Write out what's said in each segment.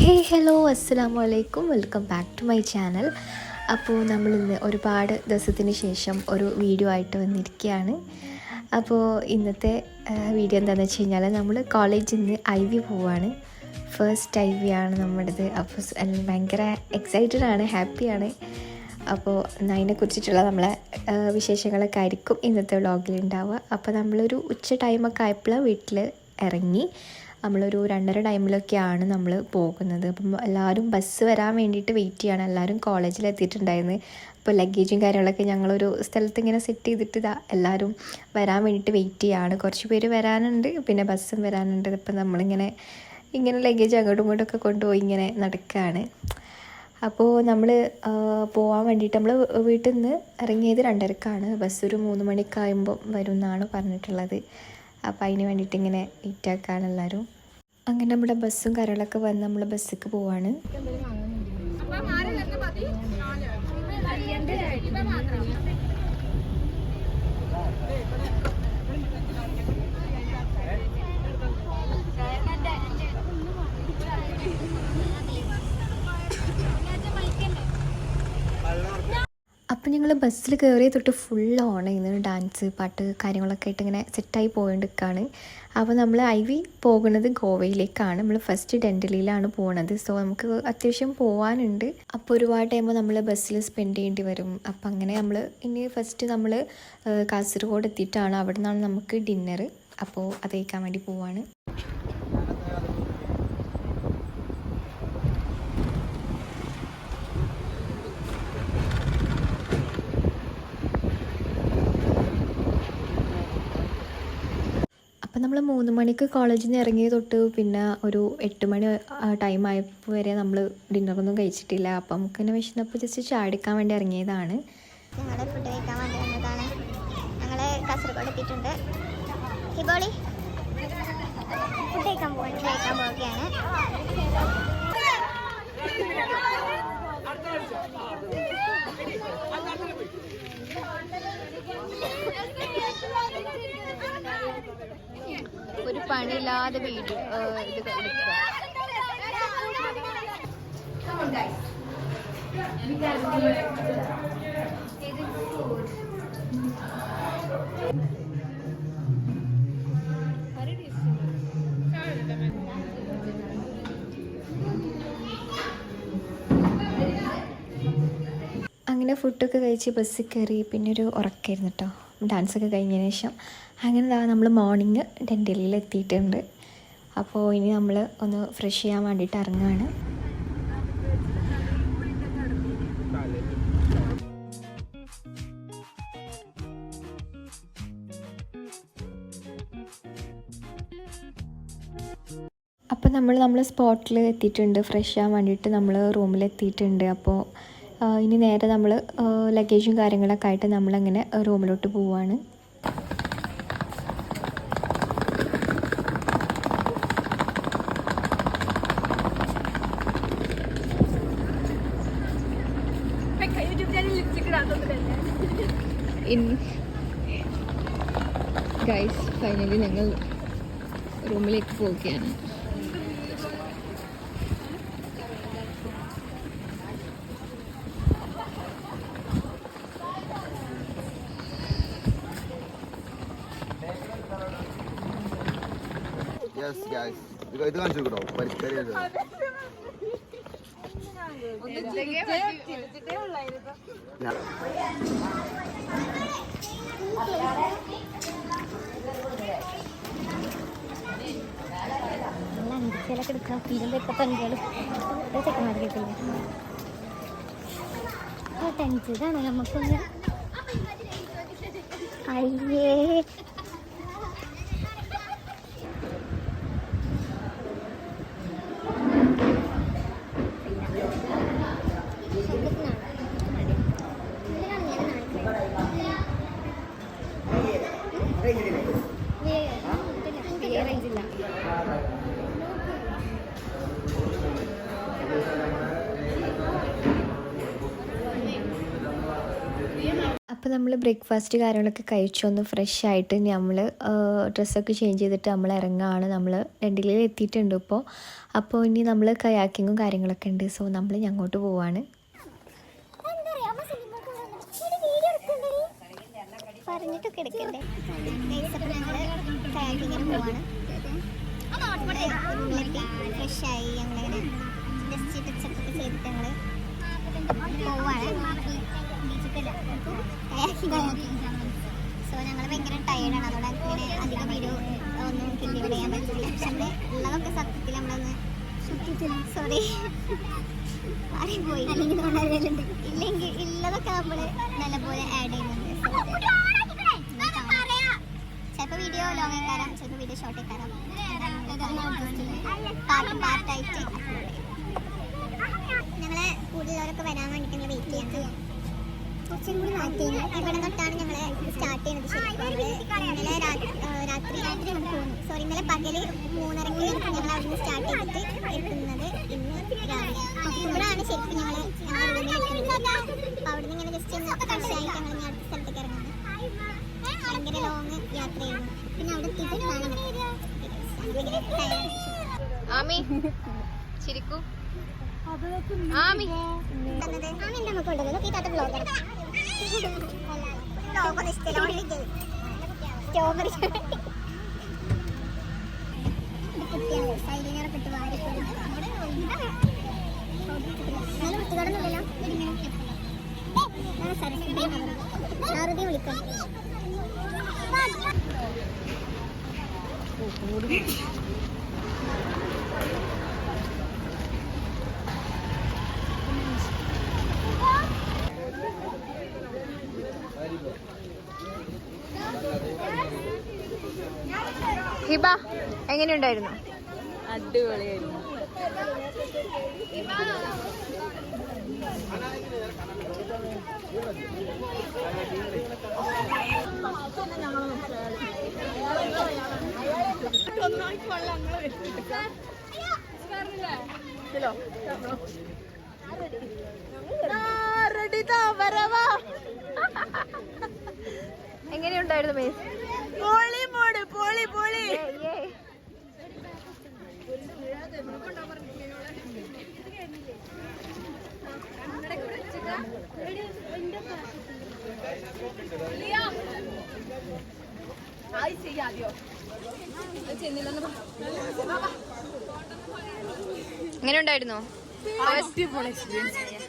ഹേ hello അസ്സാം വലൈക്കും welcome back to my channel അപ്പോൾ നമ്മളിന്ന് ഒരുപാട് ദിവസത്തിന് ശേഷം ഒരു വീഡിയോ ആയിട്ട് വന്നിരിക്കുകയാണ്. അപ്പോൾ ഇന്നത്തെ വീഡിയോ എന്താണെന്ന് വെച്ച് കഴിഞ്ഞാൽ നമ്മൾ കോളേജിൽ നിന്ന് ഐ വി പോവാണ്. ഫസ്റ്റ് ഐ വി ആണ് നമ്മുടേത്. അപ്പോൾ ഭയങ്കര എക്സൈറ്റഡ് ആണ് ഹാപ്പിയാണ് അപ്പോൾ അതിനെക്കുറിച്ചിട്ടുള്ള നമ്മളെ വിശേഷങ്ങളൊക്കെ ആയിരിക്കും ഇന്നത്തെ വ്ളോഗിൽ ഉണ്ടാവുക അപ്പോൾ നമ്മളൊരു ഉച്ച ടൈമൊക്കെ ആയപ്പോഴാണ് വീട്ടിൽ ഇറങ്ങി നമ്മളൊരു രണ്ടര ടൈമിലൊക്കെയാണ് നമ്മൾ പോകുന്നത്. അപ്പം എല്ലാവരും ബസ് വരാൻ വേണ്ടിയിട്ട് വെയിറ്റ് ചെയ്യാണ്. എല്ലാവരും കോളേജിൽ എത്തിയിട്ടുണ്ടായിരുന്നു. അപ്പോൾ ലഗേജും കാര്യങ്ങളൊക്കെ ഞങ്ങളൊരു സ്ഥലത്ത് ഇങ്ങനെ സെറ്റ് ചെയ്തിട്ട് ഇതാ എല്ലാവരും വരാൻ വേണ്ടിയിട്ട് വെയിറ്റ് ചെയ്യാണ്. കുറച്ച് പേര് വരാനുണ്ട്. പിന്നെ ബസ്സും വരാനുണ്ട്. ഇപ്പം നമ്മളിങ്ങനെ ഇങ്ങനെ ലഗേജ് അങ്ങോട്ടും ഇങ്ങോട്ടൊക്കെ കൊണ്ടുപോയി ഇങ്ങനെ നടക്കുകയാണ് അപ്പോൾ നമ്മൾ പോകാൻ വേണ്ടിയിട്ട് നമ്മൾ വീട്ടിൽ നിന്ന് ഇറങ്ങിയത് രണ്ടരക്കാണ്. ബസ് ഒരു മൂന്ന് മണിക്കായുമ്പോൾ വരും എന്നാണ് പറഞ്ഞിട്ടുള്ളത്. അപ്പോൾ അതിന് വേണ്ടിയിട്ട് ഇങ്ങനെ വെയിറ്റാക്കാണ് എല്ലാവരും അങ്ങനെ നമ്മുടെ ബസ്സും കാര്യങ്ങളൊക്കെ വന്ന് നമ്മൾ ബസ്സിക്ക് പോവാണ്. അപ്പം ഞങ്ങൾ ബസ്സിൽ കയറിയ തൊട്ട് ഫുൾ ഓൺ ചെയ്യുന്നു ഡാൻസ് പാട്ട് കാര്യങ്ങളൊക്കെ ആയിട്ട് ഇങ്ങനെ സെറ്റായി പോയിട്ടിരിക്കുകയാണ് അപ്പോൾ നമ്മൾ ഐ വി പോകുന്നത് ഗോവയിലേക്കാണ്. നമ്മൾ ഫസ്റ്റ് ഡെൻഡലിയിലാണ് പോകുന്നത് സോ നമുക്ക് അത്യാവശ്യം പോകാനുണ്ട് അപ്പോൾ ഒരുപാട് ടൈം നമ്മൾ ബസ്സിൽ സ്പെൻഡ് ചെയ്യേണ്ടി വരും. അപ്പം അങ്ങനെ നമ്മൾ ഇനി ഫസ്റ്റ് നമ്മൾ കാസർഗോഡ് എത്തിയിട്ടാണ് അവിടെ നിന്നാണ് നമുക്ക് ഡിന്നർ അപ്പോൾ അത് കഴിക്കാൻ വേണ്ടി പോവാണ്. അപ്പം നമ്മൾ മൂന്ന് മണിക്ക് കോളേജിൽ നിന്ന് ഇറങ്ങിയ തൊട്ട് പിന്നെ ഒരു എട്ട് മണി ടൈം ആയപ്പോൾ വരെ നമ്മൾ ഡിന്നറൊന്നും കഴിച്ചിട്ടില്ല. അപ്പം നമുക്ക് തന്നെ വിശന്നപ്പോൾ ജസ്റ്റ് ചാടിക്കാൻ വേണ്ടി ഇറങ്ങിയതാണ്. ഞങ്ങൾ ഫുഡ് കഴിക്കാൻ വേണ്ടി വന്നതാണ്. ഞങ്ങൾ കാസർഗോഡ് എത്തിയിട്ടുണ്ട്. ഹിബോളി? ഫുഡ് ഒരു പണിയില്ലാതെ വീട് ഇത് അങ്ങനെ ഫുഡൊക്കെ കഴിച്ച് ബസ്സിൽ കയറി പിന്നെ ഒരു ഉറക്കായിരുന്നു കേട്ടോ ഡാൻസൊക്കെ കഴിഞ്ഞതിന് ശേഷം. അങ്ങനെ ദാ നമ്മൾ മോർണിംഗ് ഡെൻഡലിയിൽ എത്തിയിട്ടുണ്ട് അപ്പോൾ ഇനി നമ്മൾ ഒന്ന് ഫ്രഷ് ചെയ്യാൻ വേണ്ടിയിട്ട് ഇറങ്ങുകയാണ് അപ്പോൾ നമ്മൾ നമ്മൾ സ്പോട്ടിൽ എത്തിയിട്ടുണ്ട്. ഫ്രഷ് ആവാൻ വേണ്ടിയിട്ട് നമ്മൾ റൂമിൽ എത്തിയിട്ടുണ്ട്. അപ്പോൾ ഇനി നേരെ നമ്മൾ ലഗേജും കാര്യങ്ങളൊക്കെ ആയിട്ട് നമ്മളങ്ങനെ റൂമിലോട്ട് ഇൻ ഗൈസ് ഫൈനലി ഞങ്ങൾ റൂമിലേക്ക് പോവുകയാണ് യെസ് ഗൈസ് ഇത് കാണിച്ചു കേട്ടോ പരിഷ്കാരി നല്ല അഞ്ചിലൊക്കെ എടുക്കാം പിന്നെ ഇപ്പം പെൺകൾ ചെക്കന്മാർ കിട്ടില്ല ടെൻഷനാണ് നമുക്കൊന്ന് അയ്യേ. നമ്മൾ ബ്രേക്ക്ഫാസ്റ്റ് കാര്യങ്ങളൊക്കെ കഴിച്ചു ഒന്ന് ഫ്രഷ് ആയിട്ട് നമ്മൾ ഡ്രസ്സൊക്കെ ചേഞ്ച് ചെയ്തിട്ട് നമ്മൾ ഇറങ്ങുകയാണ് നമ്മൾ രണ്ടിലേ എത്തിയിട്ടുണ്ട് ഇപ്പോൾ അപ്പോൾ ഇനി നമ്മൾ കയാക്കിങ്ങും കാര്യങ്ങളൊക്കെ ഉണ്ട്. സോ നമ്മൾ ഞങ്ങോട്ട് പോവാണ്. പറഞ്ഞിട്ടൊക്കെ എടുക്കണ്ടേ? Kayaking-ന് പോവാണ്. റൂമിലെത്തി ഫ്രഷ് ആയി ഞങ്ങളിങ്ങനെ ജസ്റ്റ് ടച്ചപ്പൊക്കെ ചെയ്തിട്ട് ഞങ്ങൾ സോ ഞങ്ങൾ ഭയങ്കര ടയേർഡാണ് അതുകൊണ്ട് ഇങ്ങനെ അധികം വീഡിയോ ഒന്നും കില്ലിവിടെ ചെയ്യാൻ പറ്റില്ല. പക്ഷെ ഉള്ളതൊക്കെ സത്യത്തിൽ നമ്മളൊന്ന് സോറി പോയി. ഇല്ലെങ്കിൽ ഇല്ലതൊക്കെ നമ്മൾ നല്ലപോലെ ആഡ് ചെയ്യുന്നുണ്ട്. ചിലപ്പോൾ വീഡിയോ ലോങ് ആക്കാരം ചിലപ്പോൾ വീഡിയോ ഷോർട്ട് ആക്കാരം പാർട്ട് പാർട്ടായിട്ട് അപ്ലോഡ് ചെയ്യും ഞങ്ങളെ കൂടുതലവരൊക്കെ വരാൻ വേണ്ടിയിട്ട് വെയിറ്റ് ചെയ്യണം കുറച്ചും കൂടി മാറ്റി ഇവിടെ തൊട്ടാണ് ഞങ്ങൾ സ്റ്റാർട്ട് ചെയ്യുന്നത് ഇന്നലെ രാത്രി രാത്രി നമുക്ക് പോകുന്നു. സോറി ഇന്നലെ പകൽ മൂന്നരക്ക് ഞങ്ങൾ അവിടെ നിന്ന് സ്റ്റാർട്ട് ചെയ്തിട്ട് എത്തുന്നത് ഇന്ന് രാവിലെ. ഇവിടെയാണ് ശരിക്കും ഞങ്ങൾ ഞങ്ങൾ അവിടെ നിന്ന് ഇങ്ങനെ ജസ്റ്റ് ഒന്ന് ഫ്രഷ് ആയിട്ട് ഞങ്ങൾ ഇനി അടുത്ത സ്ഥലത്തേക്ക് ഇറങ്ങുന്നത് ഭയങ്കര ലോങ് യാത്രയായിരുന്നു. പിന്നെ അവിടെ എത്തിയിട്ട്. ആമി ചിരിക്കൂ. ആമി. ആമി എന്താ നമുക്ക് കൊണ്ടുവന്നത് നോക്കി താത്ത ബ്ലോഗർ സ്ട്രോബെറി കുട്ടിയാണ് സൈഡിനെ പെട്ട് വാരി നല്ല കുട്ടികളൊന്നുമില്ലല്ലോ സാറുതി വിളിക്കാം ഹിബ എങ്ങനെയുണ്ടായിരുന്നു? അടിപൊളിയായിരുന്നു. എങ്ങനെയുണ്ടായിരുന്നു മേസ് പൊളി മോട് പൊളി പൊളി.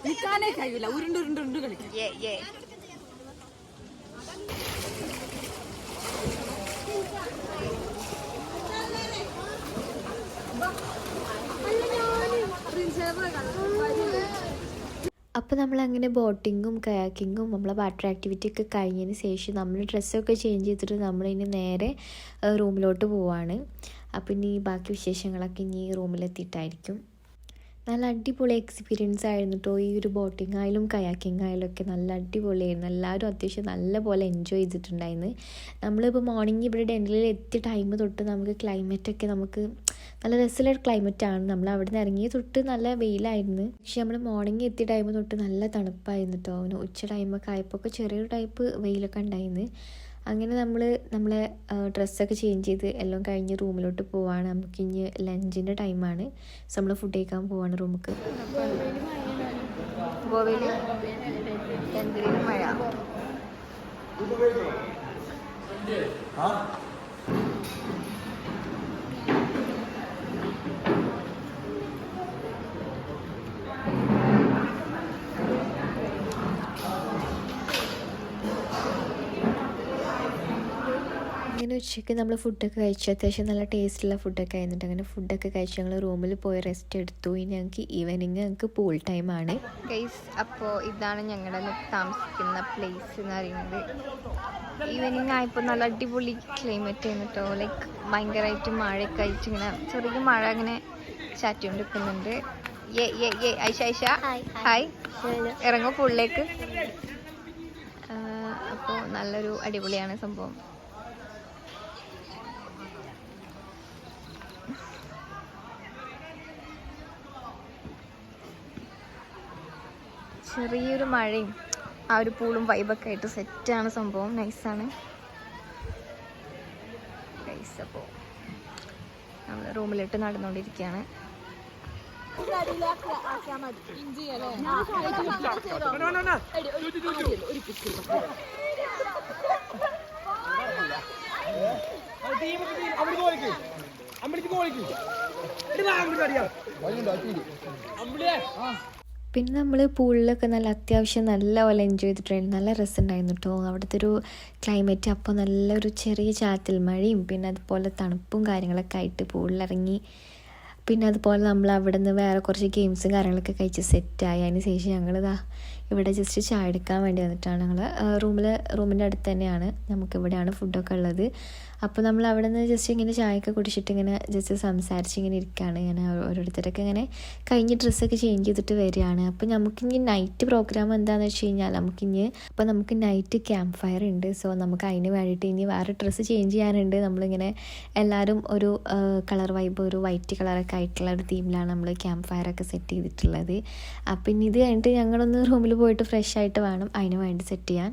നിൽക്കാനേ കഴിയില്ല ഉരുണ്ട് ഉരുണ്ട് ഉരുണ്ട് കളിക്കും. അപ്പോൾ നമ്മൾ അങ്ങനെ ബോട്ടിങ്ങും കയാക്കിങ്ങും നമ്മളെ വാട്ടർ ആക്ടിവിറ്റി ഒക്കെ കഴിഞ്ഞതിന് ശേഷം നമ്മൾ ഡ്രസ്സൊക്കെ ചേഞ്ച് ചെയ്തിട്ട് നമ്മളിനി നേരെ റൂമിലോട്ട് പോവാണ്. അപ്പോൾ ഇനി ബാക്കി വിശേഷങ്ങളൊക്കെ ഇനി റൂമിലെത്തിയിട്ടായിരിക്കും. നല്ല അടിപൊളി എക്സ്പീരിയൻസ് ആയിരുന്നു കേട്ടോ ഈ ഒരു ബോട്ടിംഗ് ആയാലും കയാക്കിംഗ് ആയാലും ഒക്കെ നല്ല അടിപൊളിയായിരുന്നു. എല്ലാവരും അത്യാവശ്യം നല്ല പോലെ എൻജോയ് ചെയ്തിട്ടുണ്ടായിരുന്നു. നമ്മളിപ്പോൾ മോർണിംഗ് ഇവിടെ ഡെന്റലിൽ എത്തിയ ടൈം തൊട്ട് നമുക്ക് ക്ലൈമറ്റൊക്കെ നമുക്ക് നല്ല രസമുള്ള ക്ലൈമറ്റ് ആണ്. നമ്മൾ അവിടെ നിന്ന് ഇറങ്ങിയ തൊട്ട് നല്ല വെയിലായിരുന്നു. പക്ഷെ നമ്മൾ മോർണിംഗ് എത്തിയ ടൈം തൊട്ട് നല്ല തണുപ്പായിരുന്നു കേട്ടോ ഉച്ച ടൈമൊക്കെ ആയപ്പോൾ ഒക്കെ ചെറിയൊരു ടൈപ്പ് വെയിലൊക്കെ ഉണ്ടായിരുന്നു. അങ്ങനെ നമ്മൾ നമ്മളെ ഡ്രസ്സൊക്കെ ചേഞ്ച് ചെയ്ത് എല്ലാം കഴിഞ്ഞ് റൂമിലോട്ട് പോവാണ്. നമുക്ക് ഇനി ലഞ്ചിന്റെ ടൈമാണ് സോ നമ്മൾ ഫുഡ് കഴിക്കാൻ പോവാണ് റൂമിക്ക്. ഗോവയിൽ മഴ ഉച്ചയ്ക്ക് നമ്മൾ ഫുഡൊക്കെ കഴിച്ചു അത്യാവശ്യം നല്ല ടേസ്റ്റുള്ള ഫുഡൊക്കെ ആയിരുന്നിട്ട് അങ്ങനെ ഫുഡൊക്കെ കഴിച്ച് ഞങ്ങൾ റൂമിൽ പോയി റെസ്റ്റ് എടുത്തു. ഇനി ഞങ്ങൾക്ക് ഈവനിങ് ഞങ്ങൾക്ക് പൂൾ ടൈമാണ് ഗൈസ് അപ്പോൾ ഇതാണ് ഞങ്ങളുടെ താമസിക്കുന്ന പ്ലേസ് എന്ന് പറയുന്നത്. ഈവനിങ് ആയപ്പോൾ നല്ല അടിപൊളി ക്ലൈമറ്റ് ആയിരുന്നു കേട്ടോ ലൈക്ക് ഭയങ്കരമായിട്ട് മഴയൊക്കെ ആയിട്ട് ഇങ്ങനെ ചെറിയ മഴ അങ്ങനെ ചാറ്റിക്കൊണ്ടിരിക്കുന്നുണ്ട്. ഏ ഏ ഏ ഐഷ ഐഷ ഹായ്, ഇറങ്ങോ പൂളിലേക്ക് അപ്പോൾ നല്ലൊരു അടിപൊളിയാണ് സംഭവം. ചെറിയൊരു മഴയും ആ ഒരു പൂളും വൈബൊക്കെ ആയിട്ട് സെറ്റാണ് സംഭവം നൈസാണ് നൈസ് അപ്പോൾ നമ്മൾ റൂമിലിട്ട് നടന്നുകൊണ്ടിരിക്കുകയാണ് പിന്നെ നമ്മൾ പൂളിലൊക്കെ നല്ല അത്യാവശ്യം നല്ലപോലെ എൻജോയ് ചെയ്തിട്ടുണ്ടായിരുന്നു. നല്ല രസമുണ്ടായിരുന്നു കേട്ടോ അവിടുത്തെ ഒരു ക്ലൈമറ്റ് അപ്പോൾ നല്ലൊരു ചെറിയ ചാറ്റൽ മഴയും പിന്നെ അതുപോലെ തണുപ്പും കാര്യങ്ങളൊക്കെ ആയിട്ട് പൂളിലിറങ്ങി. പിന്നെ അതുപോലെ നമ്മൾ അവിടെ നിന്ന് വേറെ കുറച്ച് ഗെയിംസും കാര്യങ്ങളൊക്കെ കഴിച്ച് സെറ്റായി അതിന് ശേഷം ഞങ്ങളിതാ ഇവിടെ ജസ്റ്റ് ചായ എടുക്കാൻ വേണ്ടി വന്നിട്ടാണ് ഞങ്ങൾ റൂമിൽ റൂമിന്റെ അടുത്ത് തന്നെയാണ് നമുക്ക് ഇവിടെയാണ് ഫുഡൊക്കെ ഉള്ളത്. അപ്പോൾ നമ്മൾ അവിടെ നിന്ന് ജസ്റ്റ് ഇങ്ങനെ ചായയൊക്കെ കുടിച്ചിട്ട് ഇങ്ങനെ ജസ്റ്റ് സംസാരിച്ച് ഇങ്ങനെ ഇരിക്കുകയാണ് ഇങ്ങനെ ഓരോരുത്തരൊക്കെ ഇങ്ങനെ കഴിഞ്ഞ് ഡ്രസ്സൊക്കെ ചേഞ്ച് ചെയ്തിട്ട് വരികയാണ്. അപ്പോൾ നമുക്കിനി നൈറ്റ് പ്രോഗ്രാം എന്താണെന്ന് വെച്ച് കഴിഞ്ഞാൽ നമുക്കിനി അപ്പോൾ നമുക്ക് നൈറ്റ് ക്യാമ്പ് ഫയർ ഉണ്ട്. സോ നമുക്ക് അതിന് വേണ്ടിയിട്ട് ഇനി വേറെ ഡ്രസ്സ് ചേഞ്ച് ചെയ്യാനുണ്ട്. നമ്മളിങ്ങനെ എല്ലാവരും ഒരു കളർ വൈബ് ഒരു വൈറ്റ് കളറൊക്കെ ആയിട്ടുള്ള ഒരു തീമിലാണ് നമ്മൾ ക്യാമ്പ് ഫയറൊക്കെ സെറ്റ് ചെയ്തിട്ടുള്ളത്. അപ്പം ഇനി ഇത് കഴിഞ്ഞിട്ട് ഞങ്ങളൊന്ന് റൂമിൽ പോയിട്ട് ഫ്രഷ് ആയിട്ട് വേണം. അതിന് വേണ്ടി സെറ്റ് ചെയ്യാൻ.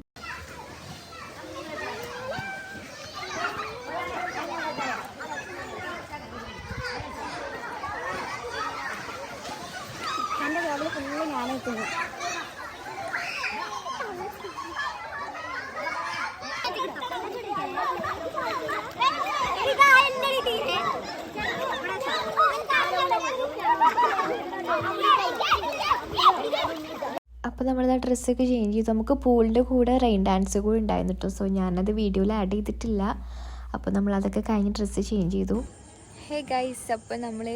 അപ്പോൾ നമ്മൾ ആ ഡ്രസ്സൊക്കെ ചേഞ്ച് ചെയ്തു. നമുക്ക് പൂളിന്റെ കൂടെ റെയിൻ ഡാൻസ് കൂടെ ഉണ്ടായിരുന്നു കേട്ടോ സോ ഞാനത് വീഡിയോയിൽ ആഡ് ചെയ്തിട്ടില്ല. അപ്പോൾ നമ്മൾ അതൊക്കെ കഴിഞ്ഞ് ഡ്രസ്സ് ചേഞ്ച് ചെയ്തു. ഹേ ഗൈസ് അപ്പോൾ നമ്മൾ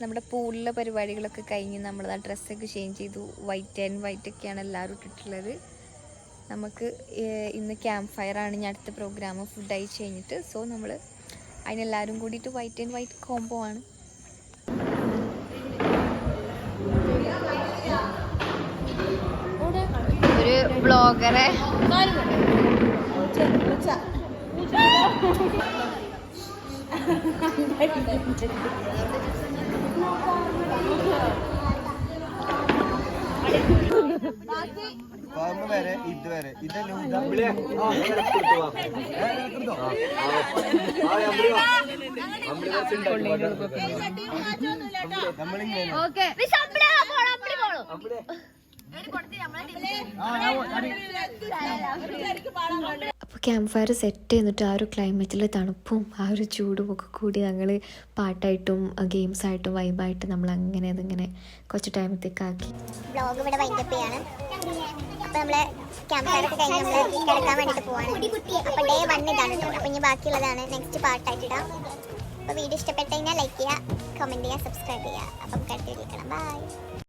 നമ്മുടെ പൂളിലെ പരിപാടികളൊക്കെ കഴിഞ്ഞ് നമ്മൾ ആ ഡ്രസ്സൊക്കെ ചേഞ്ച് ചെയ്തു. വൈറ്റ് ആൻഡ് വൈറ്റ് ഒക്കെയാണ് എല്ലാവരും ഇട്ടിട്ടുള്ളത്. നമുക്ക് ഇന്ന് ക്യാമ്പ് ആണ്. ഇനി അടുത്ത പ്രോഗ്രാം ഫുഡ് അയച്ച് കഴിഞ്ഞിട്ട്. സോ നമ്മൾ അതിനെല്ലാവരും കൂടിയിട്ട് വൈറ്റ് ആൻഡ് വൈറ്റ് കോംബോ ആണ്. ബ്ലോഗറെ ഫാം വരെ ഇതുവരെ ഇതെല്ലാം നമ്മളിങ്ങനെ അപ്പോൾ ക്യാമ്പ് ഫയർ സെറ്റ് ചെയ്തിട്ട് ആ ഒരു ക്ലൈമറ്റിൽ തണുപ്പും ആ ഒരു ചൂടും ഒക്കെ കൂടി ഞങ്ങൾ പാട്ടായിട്ടും ഗെയിംസ് ആയിട്ടും വൈബായിട്ട് നമ്മൾ അങ്ങനെ അതിങ്ങനെ കുറച്ച് ടൈമത്തേക്ക് ആക്കി ബ്ലോഗ് ഇവിടെ അപ്പോൾ ക്യാമ്പ് പോവാണ്. അപ്പോൾ ഡേ ഇതാണ് കേട്ടോ അപ്പൊ ഇനി ബാക്കിയുള്ളതാണ്. നെക്സ്റ്റ് പാർട്ടായിട്ട് ഇടാം. അപ്പൊ വീഡിയോ ഇഷ്ടപ്പെട്ട് ലൈക്ക് ചെയ്യുക കമന്റ് ചെയ്യുക സബ്സ്ക്രൈബ് ചെയ്യുക. അപ്പം കണ്ടിരിക്കണം ബൈ